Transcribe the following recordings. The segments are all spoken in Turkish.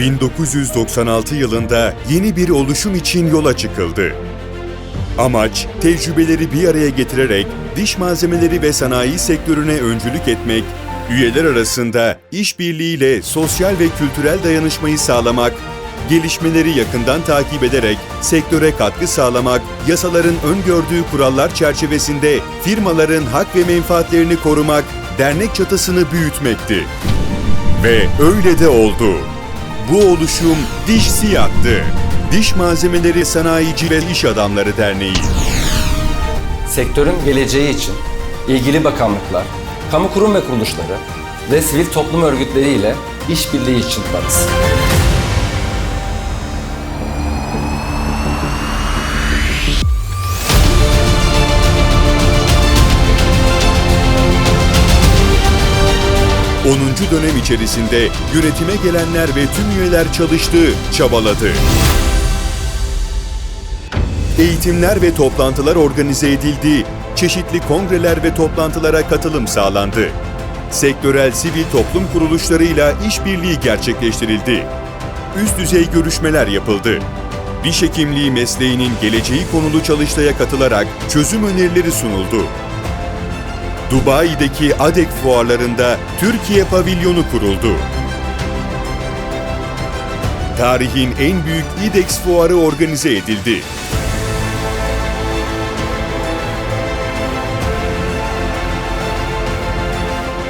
1996 yılında yeni bir oluşum için yola çıkıldı. Amaç, tecrübeleri bir araya getirerek diş malzemeleri ve sanayi sektörüne öncülük etmek, üyeler arasında işbirliğiyle sosyal ve kültürel dayanışmayı sağlamak, gelişmeleri yakından takip ederek sektöre katkı sağlamak, yasaların öngördüğü kurallar çerçevesinde firmaların hak ve menfaatlerini korumak, dernek çatısını büyütmekti. Ve öyle de oldu. Bu oluşum Diş Siyah'tı. Diş Malzemeleri Sanayici ve İş Adamları Derneği. sektörün geleceği için ilgili bakanlıklar, kamu kurum ve kuruluşları ve sivil toplum örgütleriyle işbirliği için varız. Onuncu dönem içerisinde yönetime gelenler ve tüm üyeler çalıştı, çabaladı. Eğitimler ve toplantılar organize edildi, çeşitli kongreler ve toplantılara katılım sağlandı. Sektörel sivil toplum kuruluşlarıyla işbirliği gerçekleştirildi. Üst düzey görüşmeler yapıldı. Diş hekimliği mesleğinin geleceği konulu çalıştaya katılarak çözüm önerileri sunuldu. Dubai'deki ADEK fuarlarında Türkiye pavilyonu kuruldu. Tarihin en büyük IDEX fuarı organize edildi.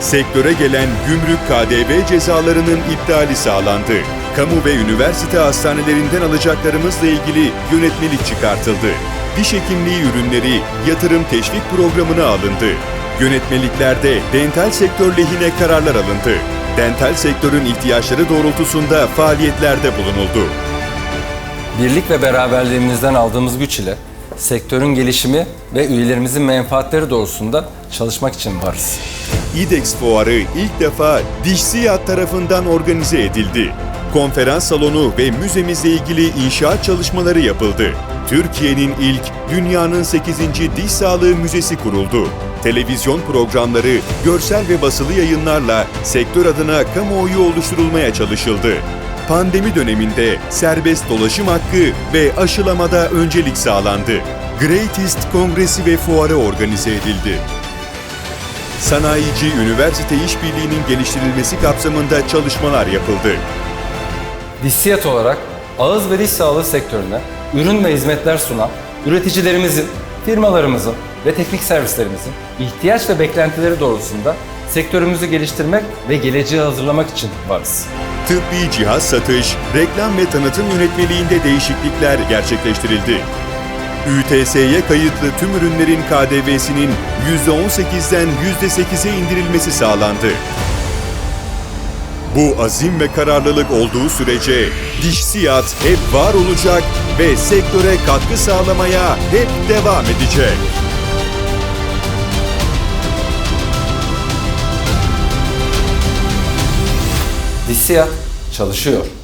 Sektöre gelen gümrük KDV cezalarının iptali sağlandı. Kamu ve üniversite hastanelerinden alacaklarımızla ilgili yönetmelik çıkartıldı. Diş hekimliği ürünleri yatırım teşvik programına alındı. Yönetmeliklerde dental sektör lehine kararlar alındı. Dental sektörün ihtiyaçları doğrultusunda faaliyetlerde bulunuldu. Birlik ve beraberliğimizden aldığımız güç ile sektörün gelişimi ve üyelerimizin menfaatleri doğrusunda çalışmak için varız. İDEX fuarı ilk defa Dişsiyat tarafından organize edildi. Konferans salonu ve müzemizle ilgili inşaat çalışmaları yapıldı. Türkiye'nin ilk, dünyanın 8. diş sağlığı müzesi kuruldu. Televizyon programları, görsel ve basılı yayınlarla sektör adına kamuoyu oluşturulmaya çalışıldı. Pandemi döneminde serbest dolaşım hakkı ve aşılamada öncelik sağlandı. Greatest Kongresi ve Fuarı organize edildi. Sanayici Üniversite İşbirliği'nin geliştirilmesi kapsamında çalışmalar yapıldı. Dissiyat olarak ağız ve diş sağlığı sektörüne ürün ve hizmetler sunan üreticilerimizin, firmalarımızın ve teknik servislerimizin ihtiyaç ve beklentileri doğrultusunda sektörümüzü geliştirmek ve geleceği hazırlamak için varız. Tıbbi cihaz satış, reklam ve tanıtım yönetmeliğinde değişiklikler gerçekleştirildi. ÜTS'ye kayıtlı tüm ürünlerin KDV'sinin %18'den %8'e indirilmesi sağlandı. Bu azim ve kararlılık olduğu sürece Dişsiyat hep var olacak ve sektöre katkı sağlamaya hep devam edecek. Dissiyat çalışıyor.